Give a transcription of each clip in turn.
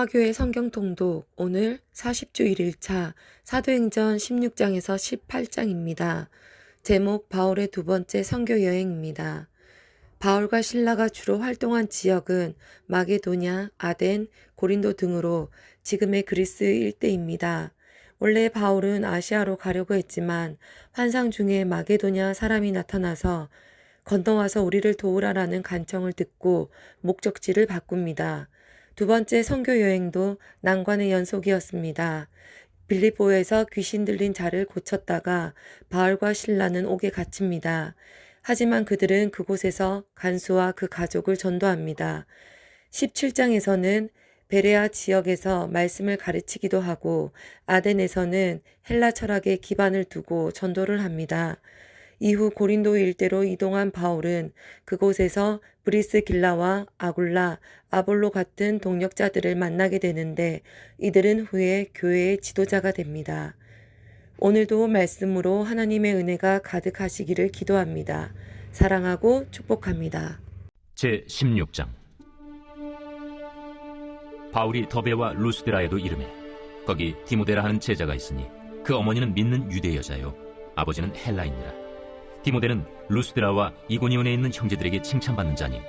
평화교회 성경통독 오늘 40주 1일차 사도행전 16장에서 18장입니다. 제목 바울의 두 번째 선교 여행입니다. 바울과 신라가 주로 활동한 지역은 마게도냐, 아덴, 고린도 등으로 지금의 그리스 일대입니다. 원래 바울은 아시아로 가려고 했지만 환상 중에 마게도냐 사람이 나타나서 건너와서 우리를 도우라라는 간청을 듣고 목적지를 바꿉니다. 두 번째 선교 여행도 난관의 연속이었습니다. 빌립보에서 귀신 들린 자를 고쳤다가 바울과 신라는 옥에 갇힙니다. 하지만 그들은 그곳에서 간수와 그 가족을 전도합니다. 17장에서는 베레아 지역에서 말씀을 가르치기도 하고 아덴에서는 헬라 철학에 기반을 두고 전도를 합니다. 이후 고린도 일대로 이동한 바울은 그곳에서 브리스 길라와 아굴라, 아볼로 같은 동력자들을 만나게 되는데 이들은 후에 교회의 지도자가 됩니다. 오늘도 말씀으로 하나님의 은혜가 가득하시기를 기도합니다. 사랑하고 축복합니다. 제 16장 바울이 더베와 루스드라에도 이름해 거기 디모데라 하는 제자가 있으니 그 어머니는 믿는 유대 여자요 아버지는 헬라인이라 디모데는 루스드라와 이고니온에 있는 형제들에게 칭찬받는 자니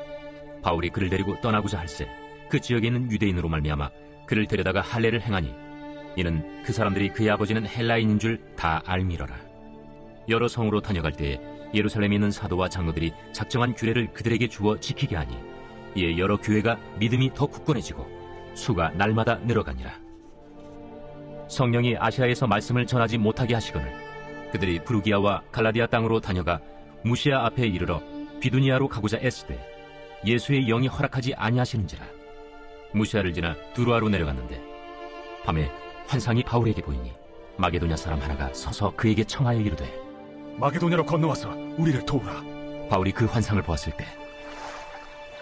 바울이 그를 데리고 떠나고자 할세 그 지역에 있는 유대인으로 말미암아 그를 데려다가 할례를 행하니 이는 그 사람들이 그의 아버지는 헬라인인 줄 다 알미러라 여러 성으로 다녀갈 때에 예루살렘에 있는 사도와 장로들이 작정한 규례를 그들에게 주어 지키게 하니 이에 여러 교회가 믿음이 더 굳건해지고 수가 날마다 늘어가니라. 성령이 아시아에서 말씀을 전하지 못하게 하시거늘 그들이 부르기아와 갈라디아 땅으로 다녀가 무시아 앞에 이르러 비두니아로 가고자 애쓰되 예수의 영이 허락하지 아니하시는지라. 무시아를 지나 두루아로 내려갔는데 밤에 환상이 바울에게 보이니 마게도냐 사람 하나가 서서 그에게 청하여 이르되 마게도냐로 건너와서 우리를 도우라. 바울이 그 환상을 보았을 때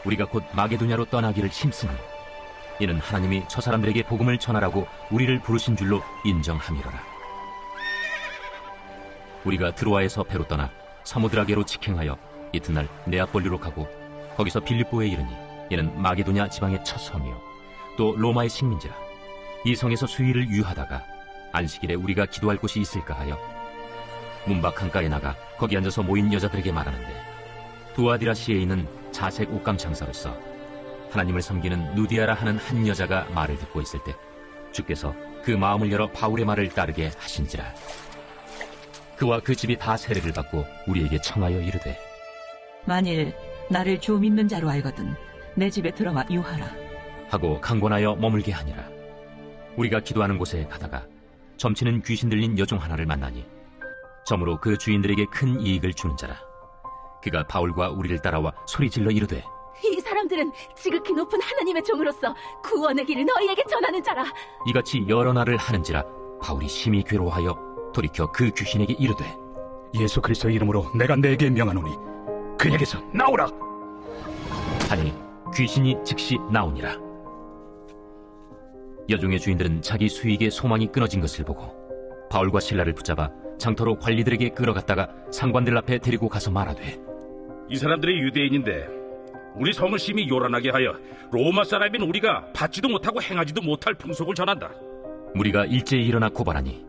우리가 곧 마게도냐로 떠나기를 힘쓰니 이는 하나님이 저 사람들에게 복음을 전하라고 우리를 부르신 줄로 인정함이로라. 우리가 드로아에서 배로 떠나 사무드라게로 직행하여 이튿날 네아폴리로 가고 거기서 빌립보에 이르니 이는 마게도냐 지방의 첫 섬이요. 또 로마의 식민지라. 이 성에서 수위를 유하다가 안식일에 우리가 기도할 곳이 있을까 하여 문밖 강가에 나가 거기 앉아서 모인 여자들에게 말하는데 두아디라시에 있는 자색 옷감 장사로서 하나님을 섬기는 누디아라 하는 한 여자가 말을 듣고 있을 때 주께서 그 마음을 열어 바울의 말을 따르게 하신지라 그와 그 집이 다 세례를 받고 우리에게 청하여 이르되 만일 나를 주 믿는 자로 알거든 내 집에 들어가 유하라. 하고 강권하여 머물게 하니라 우리가 기도하는 곳에 가다가 점치는 귀신 들린 여종 하나를 만나니 점으로 그 주인들에게 큰 이익을 주는 자라 그가 바울과 우리를 따라와 소리 질러 이르되 이 사람들은 지극히 높은 하나님의 종으로서 구원의 길을 너희에게 전하는 자라. 이같이 여러 날을 하는지라 바울이 심히 괴로워하여 돌이켜 그 귀신에게 이르되 예수 그리스도의 이름으로 내가 내게 명하노니 그에게서 나오라. 하니 귀신이 즉시 나오니라. 여종의 주인들은 자기 수익의 소망이 끊어진 것을 보고 바울과 신라를 붙잡아 장터로 관리들에게 끌어갔다가 상관들 앞에 데리고 가서 말하되 이 사람들이 유대인인데 우리 성을 심히 요란하게 하여 로마 사람인 우리가 받지도 못하고 행하지도 못할 풍속을 전한다. 무리가 일제히 일어나 고발하니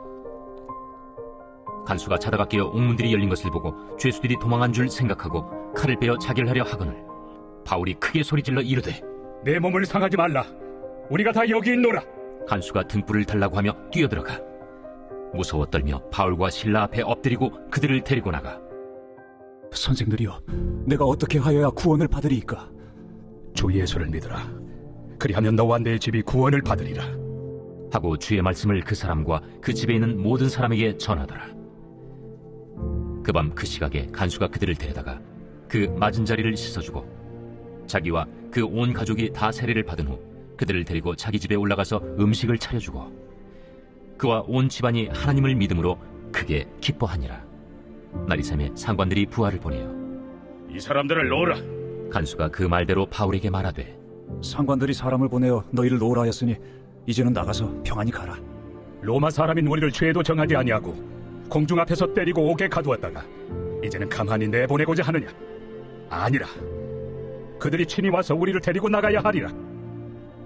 간수가 자다가 깨어 옥문들이 열린 것을 보고 죄수들이 도망한 줄 생각하고 칼을 빼어 자결하려 하거늘 바울이 크게 소리질러 이르되 내 몸을 상하지 말라. 우리가 다 여기 있노라. 간수가 등불을 달라고 하며 뛰어들어가 무서워 떨며 바울과 신라 앞에 엎드리고 그들을 데리고 나가 선생들이여, 내가 어떻게 하여야 구원을 받으리이까? 주 예수를 믿으라. 그리하면 너와 내 집이 구원을 받으리라. 하고 주의 말씀을 그 사람과 그 집에 있는 모든 사람에게 전하더라. 그 밤 그 시각에 간수가 그들을 데려다가 그 맞은 자리를 씻어주고 자기와 그 온 가족이 다 세례를 받은 후 그들을 데리고 자기 집에 올라가서 음식을 차려주고 그와 온 집안이 하나님을 믿음으로 크게 기뻐하니라. 나리샘에 상관들이 부하를 보내어 이 사람들을 놓으라. 간수가 그 말대로 바울에게 말하되 상관들이 사람을 보내어 너희를 놓으라 하였으니 이제는 나가서 평안히 가라. 로마 사람인 우리를 죄도 정하지 아니하고 공중 앞에서 때리고 옥에 가두었다가 이제는 가만히 내보내고자 하느냐? 아니라 그들이 친히 와서 우리를 데리고 나가야 하리라.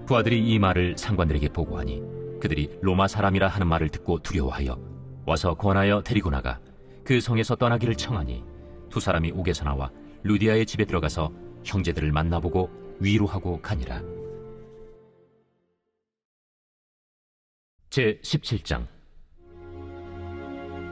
부하들이 이 말을 상관들에게 보고하니 그들이 로마 사람이라 하는 말을 듣고 두려워하여 와서 권하여 데리고 나가 그 성에서 떠나기를 청하니 두 사람이 옥에서 나와 루디아의 집에 들어가서 형제들을 만나보고 위로하고 가니라. 제 17장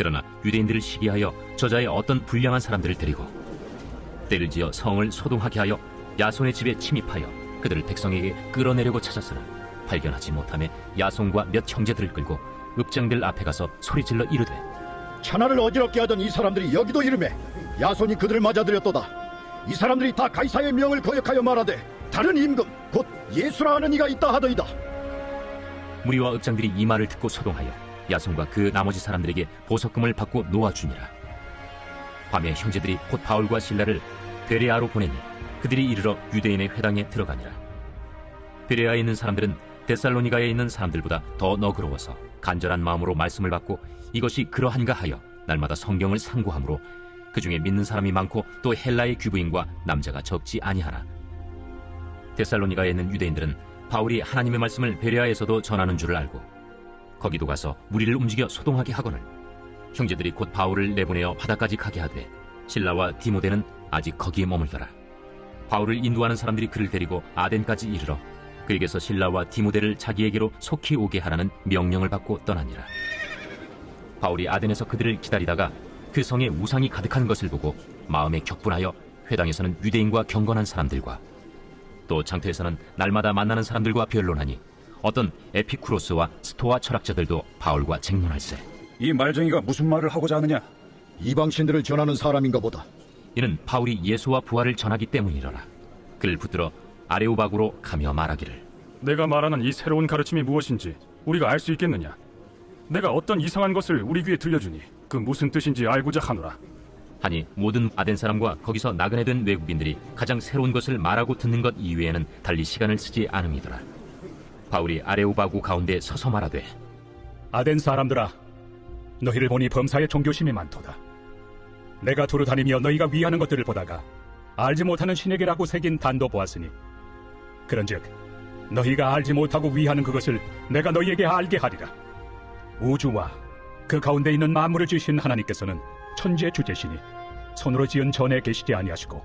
그러나 유대인들을 시기하여 저자의 어떤 불량한 사람들을 데리고 때를 지어 성을 소동하게 하여 야손의 집에 침입하여 그들을 백성에게 끌어내려고 찾았으나 발견하지 못함에 야손과 몇 형제들을 끌고 읍장들 앞에 가서 소리질러 이르되 천하를 어지럽게 하던 이 사람들이 여기도 이름에 야손이 그들을 맞아들였도다. 이 사람들이 다 가이사의 명을 거역하여 말하되 다른 임금 곧 예수라 하는 이가 있다 하더이다. 무리와 읍장들이 이 말을 듣고 소동하여 야손과 그 나머지 사람들에게 보석금을 받고 놓아주니라. 밤에 형제들이 곧 바울과 신라를 베레아로 보내니 그들이 이르러 유대인의 회당에 들어가니라. 베레아에 있는 사람들은 데살로니가에 있는 사람들보다 더 너그러워서 간절한 마음으로 말씀을 받고 이것이 그러한가 하여 날마다 성경을 상고하므로 그 중에 믿는 사람이 많고 또 헬라의 귀부인과 남자가 적지 아니하나. 데살로니가에 있는 유대인들은 바울이 하나님의 말씀을 베레아에서도 전하는 줄을 알고 거기도 가서 무리를 움직여 소동하게 하거늘. 형제들이 곧 바울을 내보내어 바다까지 가게 하되 신라와 디모데는 아직 거기에 머물더라. 바울을 인도하는 사람들이 그를 데리고 아덴까지 이르러 그에게서 신라와 디모데를 자기에게로 속히 오게 하라는 명령을 받고 떠나니라. 바울이 아덴에서 그들을 기다리다가 그 성에 우상이 가득한 것을 보고 마음에 격분하여 회당에서는 유대인과 경건한 사람들과 또 장터에서는 날마다 만나는 사람들과 변론하니 어떤 에피쿠로스와 스토아 철학자들도 바울과 쟁론할세 이 말쟁이가 무슨 말을 하고자 하느냐? 이방신들을 전하는 사람인가 보다. 이는 바울이 예수와 부활을 전하기 때문이더라 그를 붙들어 아레오박으로 가며 말하기를 내가 말하는 이 새로운 가르침이 무엇인지 우리가 알 수 있겠느냐? 내가 어떤 이상한 것을 우리 귀에 들려주니 그 무슨 뜻인지 알고자 하노라. 하니 모든 아덴 사람과 거기서 나그네 된 외국인들이 가장 새로운 것을 말하고 듣는 것 이외에는 달리 시간을 쓰지 않음이더라 바울이 아레오바구 가운데 서서 말하되 아덴 사람들아, 너희를 보니 범사에 종교심이 많도다. 내가 두루 다니며 너희가 위하는 것들을 보다가 알지 못하는 신에게라고 새긴 단도 보았으니 그런즉 너희가 알지 못하고 위하는 그것을 내가 너희에게 알게 하리라. 우주와 그 가운데 있는 만물을 지으신 하나님께서는 천지의 주제시니 손으로 지은 전에 계시지 아니하시고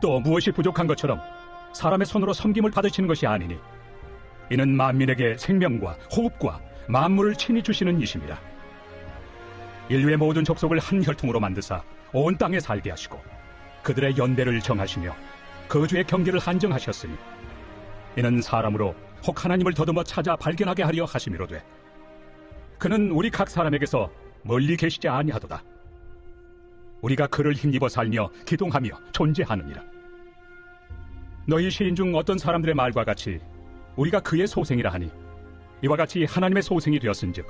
또 무엇이 부족한 것처럼 사람의 손으로 섬김을 받으시는 것이 아니니 이는 만민에게 생명과 호흡과 만물을 친히 주시는 이심이라. 인류의 모든 족속을 한 혈통으로 만드사 온 땅에 살게 하시고 그들의 연대를 정하시며 거주의 경계를 한정하셨으니 이는 사람으로 혹 하나님을 더듬어 찾아 발견하게 하려 하심이로되 그는 우리 각 사람에게서 멀리 계시지 아니하도다. 우리가 그를 힘입어 살며 기동하며 존재하느니라. 너희 시인 중 어떤 사람들의 말과 같이 우리가 그의 소생이라 하니 이와 같이 하나님의 소생이 되었은즉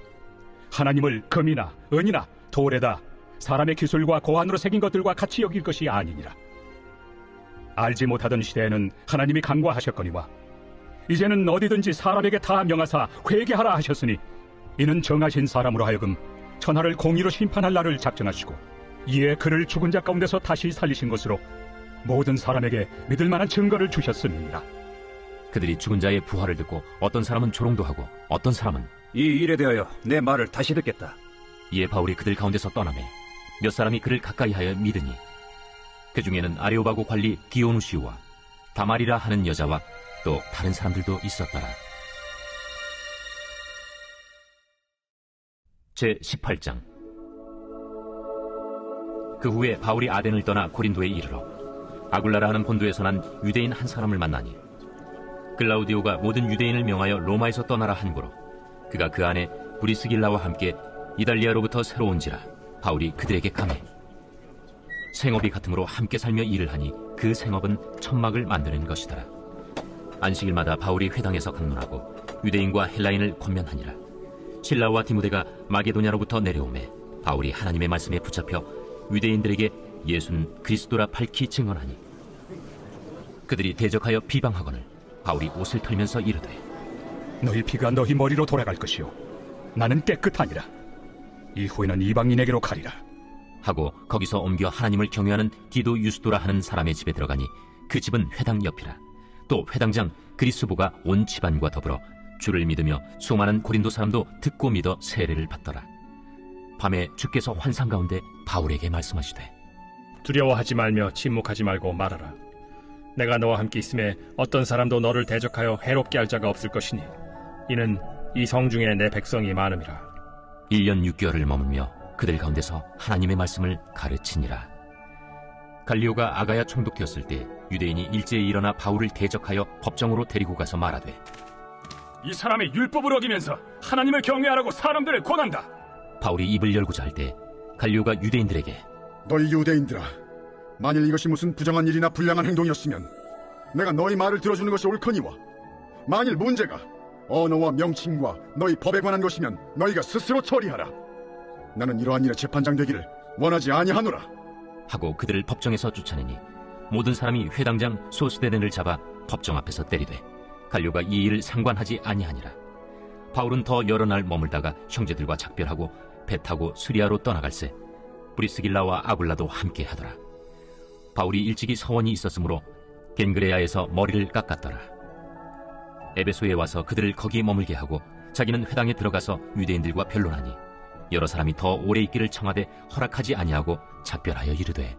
하나님을 금이나 은이나 돌에다 사람의 기술과 고안으로 새긴 것들과 같이 여길 것이 아니니라. 알지 못하던 시대에는 하나님이 간과하셨거니와 이제는 어디든지 사람에게 다 명하사 회개하라 하셨으니 이는 정하신 사람으로 하여금 천하를 공의로 심판할 날을 작정하시고 이에 그를 죽은 자 가운데서 다시 살리신 것으로 모든 사람에게 믿을 만한 증거를 주셨습니다. 그들이 죽은 자의 부활을 듣고 어떤 사람은 조롱도 하고 어떤 사람은 이 일에 대하여 내 말을 다시 듣겠다. 이에 바울이 그들 가운데서 떠나매 몇 사람이 그를 가까이하여 믿으니 그 중에는 아레오바고 관리 디오누시우와 다말이라 하는 여자와 또 다른 사람들도 있었더라. 제 18장 그 후에 바울이 아덴을 떠나 고린도에 이르러 아굴라라 하는 본도에서 난 유대인 한 사람을 만나니 글라우디오가 모든 유대인을 명하여 로마에서 떠나라 한고로 그가 그 안에 브리스길라와 함께 이달리아로부터 새로 온지라 바울이 그들에게 감해 생업이 같으므로 함께 살며 일을 하니 그 생업은 천막을 만드는 것이더라. 안식일마다 바울이 회당에서 강론하고 유대인과 헬라인을 권면하니라. 신라와 디모데가 마게도냐로부터 내려오매 바울이 하나님의 말씀에 붙잡혀 유대인들에게 예수는 그리스도라 밝히 증언하니 그들이 대적하여 비방하거늘 바울이 옷을 털면서 이르되 너희 피가 너희 머리로 돌아갈 것이요. 나는 깨끗하니라. 이후에는 이방인에게로 가리라. 하고 거기서 옮겨 하나님을 경외하는 디도 유스도라 하는 사람의 집에 들어가니 그 집은 회당 옆이라. 또 회당장 그리스보가 온 집안과 더불어 주를 믿으며 수많은 고린도 사람도 듣고 믿어 세례를 받더라. 밤에 주께서 환상 가운데 바울에게 말씀하시되 두려워하지 말며 침묵하지 말고 말하라. 내가 너와 함께 있음에 어떤 사람도 너를 대적하여 해롭게 할 자가 없을 것이니 이는 이 성 중에 내 백성이 많음이라. 1년 6개월을 머물며 그들 가운데서 하나님의 말씀을 가르치니라. 갈리오가 아가야 총독되었을 때 유대인이 일제히 일어나 바울을 대적하여 법정으로 데리고 가서 말하되 이 사람이 율법을 어기면서 하나님을 경외하라고 사람들을 권한다 바울이 입을 열고자 할 때 갈리오가 유대인들에게 너희 유대인들아, 만일 이것이 무슨 부정한 일이나 불량한 행동이었으면 내가 너희 말을 들어주는 것이 옳거니와 만일 문제가 언어와 명칭과 너희 법에 관한 것이면 너희가 스스로 처리하라. 나는 이러한 일에 재판장 되기를 원하지 아니하노라. 하고 그들을 법정에서 쫓아내니 모든 사람이 회당장 소스데덴을 잡아 법정 앞에서 때리되 갈료가 이 일을 상관하지 아니하니라 바울은 더 여러 날 머물다가 형제들과 작별하고 배 타고 수리아로 떠나갈새 브리스길라와 아굴라도 함께 하더라 바울이 일찍이 서원이 있었으므로 겐그레아에서 머리를 깎았더라. 에베소에 와서 그들을 거기 머물게 하고 자기는 회당에 들어가서 유대인들과 변론하니 여러 사람이 더 오래 있기를 청하되 허락하지 아니하고 작별하여 이르되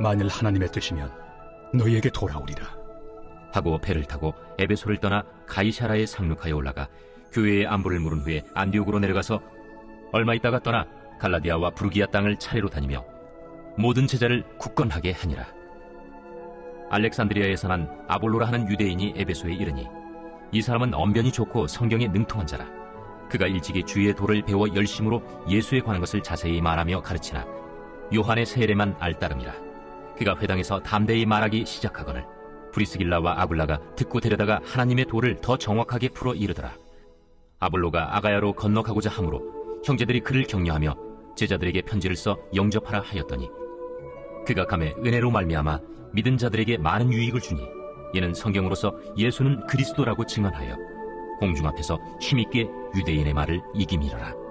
만일 하나님의 뜻이면 너희에게 돌아오리라. 하고 배를 타고 에베소를 떠나 가이샤라에 상륙하여 올라가 교회의 안부를 물은 후에 안디옥으로 내려가서 얼마 있다가 떠나 갈라디아와 부르기아 땅을 차례로 다니며 모든 제자를 굳건하게 하니라. 알렉산드리아에 서 난 아볼로라 하는 유대인이 에베소에 이르니 이 사람은 언변이 좋고 성경에 능통한 자라. 그가 일찍이 주의 도를 배워 열심으로 예수에 관한 것을 자세히 말하며 가르치나 요한의 세례만 알 따름이라. 그가 회당에서 담대히 말하기 시작하거늘 브리스길라와 아굴라가 듣고 데려다가 하나님의 도를 더 정확하게 풀어 이르더라. 아볼로가 아가야로 건너가고자 하므로 형제들이 그를 격려하며 제자들에게 편지를 써 영접하라 하였더니 그가 감에 은혜로 말미암아 믿은 자들에게 많은 유익을 주니 이는 성경으로서 예수는 그리스도라고 증언하여 공중 앞에서 힘있게 유대인의 말을 이김이러라